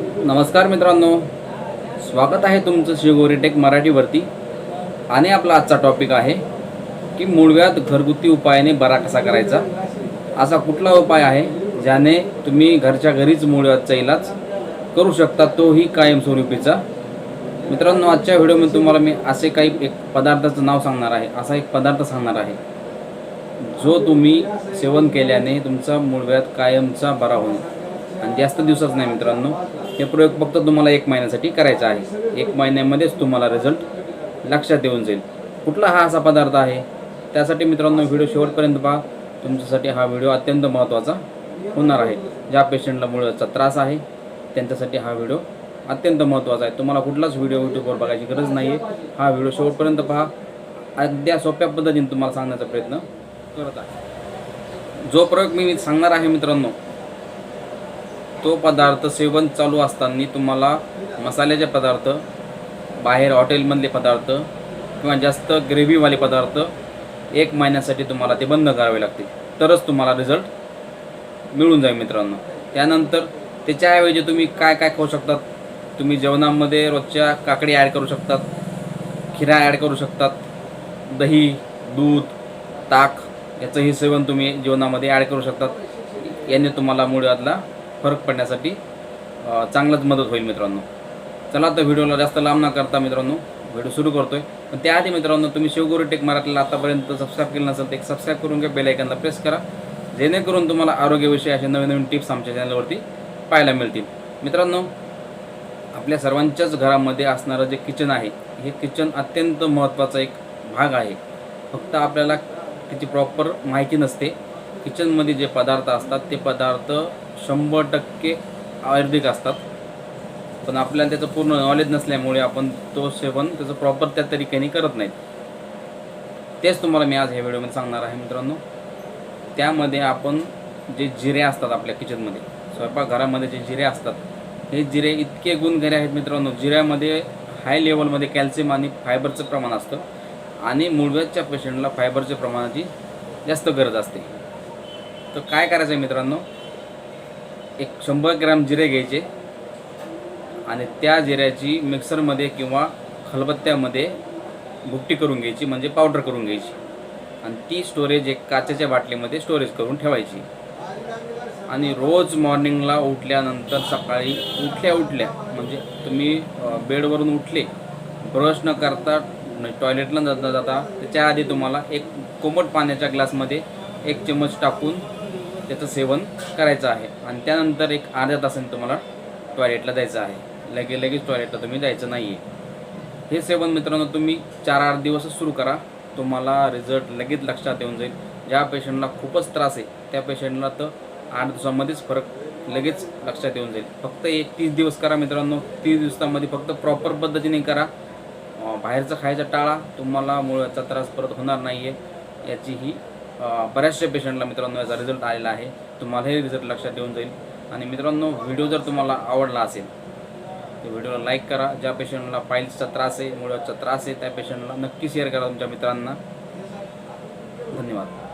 नमस्कार मित्रांनो. स्वागत आहे तुमचं शिवगोरी टेक मराठीवरती. आणि आपला आजचा टॉपिक आहे की मूळव्याध घरगुती उपायाने बरा कसा करायचा? असा कुठला उपाय आहे ज्याने तुम्ही घरच्या घरीच मूळव्याधचा इलाज करू शकता? तोही कायमस्वरूपीचा. मित्रांनो आजच्या व्हिडिओमध्ये तुम्हाला मी असे काही एक पदार्थाचं नाव सांगणार आहे. असा एक पदार्थ सांगणार आहे. जो तुम्ही सेवन केल्याने तुमचा मूळव्याध कायमचा बरा होईल. आणि जास्त दिवसाच नाही मित्रांनो. हे प्रयोग फक्त तुम्हाला एक महिन्यासाठी करायचा आहे. एक महिन्यामध्येच तुम्हाला रिझल्ट लक्षात येऊन जाईल. कुठला हा असा पदार्थ आहे? त्यासाठी मित्रांनो व्हिडिओ शेवटपर्यंत पहा. तुमच्यासाठी हा व्हिडिओ अत्यंत महत्त्वाचा होणार आहे. ज्या पेशंटला मुळाचा त्रास आहे त्यांच्यासाठी हा व्हिडिओ अत्यंत महत्त्वाचा आहे. तुम्हाला कुठलाच व्हिडिओ यूट्यूबवर बघायची गरज नाही आहे हा व्हिडिओ शेवटपर्यंत पहा. अगद्या सोप्या पद्धतीने तुम्हाला सांगण्याचा प्रयत्न करत आहे. जो प्रयोग मी सांगणार आहे मित्रांनो तो पदार्थ सेवन चालू असताना तुम्हाला मसाल्याचे पदार्थ बाहेर हॉटेलमधले पदार्थ किंवा जास्त ग्रेव्हीवाले पदार्थ एक महिन्यासाठी तुम्हाला ते बंद करावे लागतील. तरच तुम्हाला रिझल्ट मिळून जाईल मित्रांनो. त्यानंतर त्याच्याऐवजी तुम्ही काय काय खाऊ शकतात? तुम्ही जेवणामध्ये रोजच्या काकडी ॲड करू शकतात खिरा ॲड करू शकतात दही दूध ताक याचंही सेवन तुम्ही जेवणामध्ये ॲड करू शकतात. याने तुम्हाला मुळातला फरक पडण्यासाठी चांगलाच मदत होईल मित्रांनो. चला तर व्हिडिओला जास्त लांब न करता मित्रांनो व्हिडिओ सुरू करतोय. पण त्याआधी मित्रांनो तुम्ही शिवगुरु टेक मराठीला आतापर्यंत सबस्क्राईब केलं नसेल तर एक सबस्क्राईब करून घ्या बेलायकनला प्रेस करा. जेणेकरून तुम्हाला आरोग्यविषयी असे नवीन नवीन टिप्स आमच्या चॅनलवरती पाहायला मिळतील. मित्रांनो आपल्या सर्वांच्याच घरामध्ये असणारं जे किचन आहे हे किचन अत्यंत महत्त्वाचा एक भाग आहे. फक्त आपल्याला त्याची प्रॉपर माहिती नसते. किचनमध्ये जे पदार्थ असतात ते पदार्थ शंभर टक्के आयुर्वेदिक असतात. पण आपल्याला त्याचं पूर्ण नॉलेज नसल्यामुळे आपण तो सेवन त्याचं प्रॉपर त्या तरीकेने करत नाहीत. तेच तुम्हाला मी आज ह्या व्हिडिओमध्ये सांगणार आहे मित्रांनो. त्यामध्ये आपण जे जिरे असतात आपल्या किचनमध्ये स्वयंपाकघरामध्ये जे जिरे असतात हे जिरे इतके गुणघरे आहेत मित्रांनो. जिऱ्यामध्ये हाय लेवलमध्ये कॅल्शियम आणि फायबरचं प्रमाण असतं. आणि मुळव्याच्या पेशंटला फायबरच्या प्रमाणाची जास्त गरज असते. तर काय करायचं आहे मित्रांनो? एक शंभर ग्रॅम जिरे घ्यायचे आणि त्या जिऱ्याची मिक्सरमध्ये किंवा खलबत्त्यामध्ये भुकटी करून घ्यायची म्हणजे पावडर करून घ्यायची. आणि ती स्टोरेज एक काचेच्या बाटलीमध्ये स्टोरेज करून ठेवायची. आणि रोज मॉर्निंगला उठल्यानंतर सकाळी उठल्या उठल्या म्हणजे तुम्ही बेडवरून उठले ब्रश न करता टॉयलेटला न जाता जाता त्याच्या आधी तुम्हाला एक कोमट पाण्याच्या ग्लासमध्ये एक चम्मच टाकून त्याचं सेवन करायचं आहे. आणि त्यानंतर एक अर्ध्या तासाने तुम्हाला टॉयलेटला जायचं आहे. लगे लगेच टॉयलेटला तुम्ही जायचं नाही आहे हे सेवन मित्रांनो तुम्ही चार आठ दिवसच सुरू करा. तुम्हाला रिझल्ट लगेच लक्षात येऊन जाईल. ज्या पेशंटला खूपच त्रास आहे त्या पेशंटला तर आठ दिवसामध्येच फरक लगेच लक्षात येऊन जाईल. फक्त एक तीस दिवस करा मित्रांनो. तीस दिवसामध्ये फक्त प्रॉपर पद्धतीने करा. बाहेरचं खायचं टाळा. तुम्हाला मुळाचा त्रास परत होणार नाही आहे याची ही बऱ्याचशा पेशंटला मित्रांनो याचा रिझल्ट आलेला आहे. तुम्हालाही रिझल्ट लक्षात येऊन जाईल. आणि मित्रांनो व्हिडिओ जर तुम्हाला आवडला असेल तर व्हिडिओला लाईक करा. ज्या पेशंटला फाईल्सचा त्रास आहे मुळाचा त्रास आहे त्या पेशंटला नक्की शेअर करा तुमच्या मित्रांना. धन्यवाद.